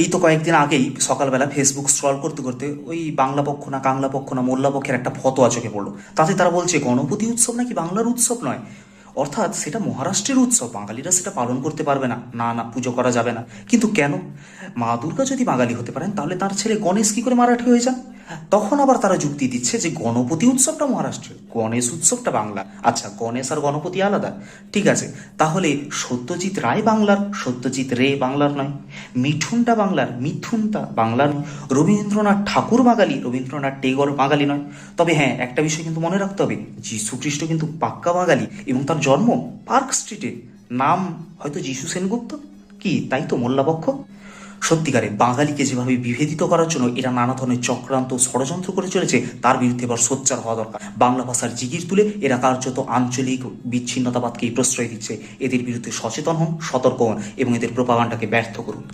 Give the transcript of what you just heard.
এই তো কয়েকদিন আগেই সকালবেলা ফেসবুক স্ক্রল করতে করতে ওই বাংলা পক্ষ না কাংলা পক্ষ না মোল্লা পক্ষের একটা ফতোয়া চোখে পড়ল। তাতে তারা বলছে, গণপতি উৎসব নাকি বাংলার উৎসব নয়? অর্থাৎ সেটা মহারাষ্ট্রের উৎসব, বাঙালিরা সেটা পালন করতে পারবে না। না না, পুজো করা যাবে না। কিন্তু কেন? মা দুর্গা যদি বাঙালি হতে পারেন, তাহলে তার ছেলে গণেশ কি করে মারাঠি হয়ে যান? তখন আবার তারা যুক্তি দিচ্ছে যে গণপতি উৎসবটা মহারাষ্ট্রের, গণেশ উৎসবটা বাংলা আচ্ছা গণেশ আর গণপতি আলাদা। ঠিক আছে, তাহলে সত্যজিৎ রায় বাংলার, সত্যজিৎ রে বাংলার নয়, মিঠুনটা বাংলার, মিথুনটা বাংলার রবীন্দ্রনাথ ঠাকুর বাঙালি, রবীন্দ্রনাথ টেগর বাঙালি নয়। তবে হ্যাঁ একটা বিষয় কিন্তু মনে রাখতে হবে যীশু খ্রিস্ট কিন্তু পাক্কা বাঙালি এবং তার জন্ম পার্ক স্ট্রিটে। নাম হয়তো যীশু সেনগুপ্ত? কি, তাই তো মোল্লাপক্ষ? সত্যিকারে বাঙালিকে যেভাবে বিভেদিত করার জন্য এরা নানা ধরনের চক্রান্ত ষড়যন্ত্র করে চলেছে, তার বিরুদ্ধে এবার সোচ্চার হওয়া দরকার। বাংলা ভাষার জিগির তুলে এরা কার্যত আঞ্চলিক বিচ্ছিন্নতাবাদকেই প্রশ্রয় দিচ্ছে। এদের বিরুদ্ধে সচেতন হন, সতর্ক হন এবং এদের প্রোপাগান্ডাকে ব্যর্থ করুন।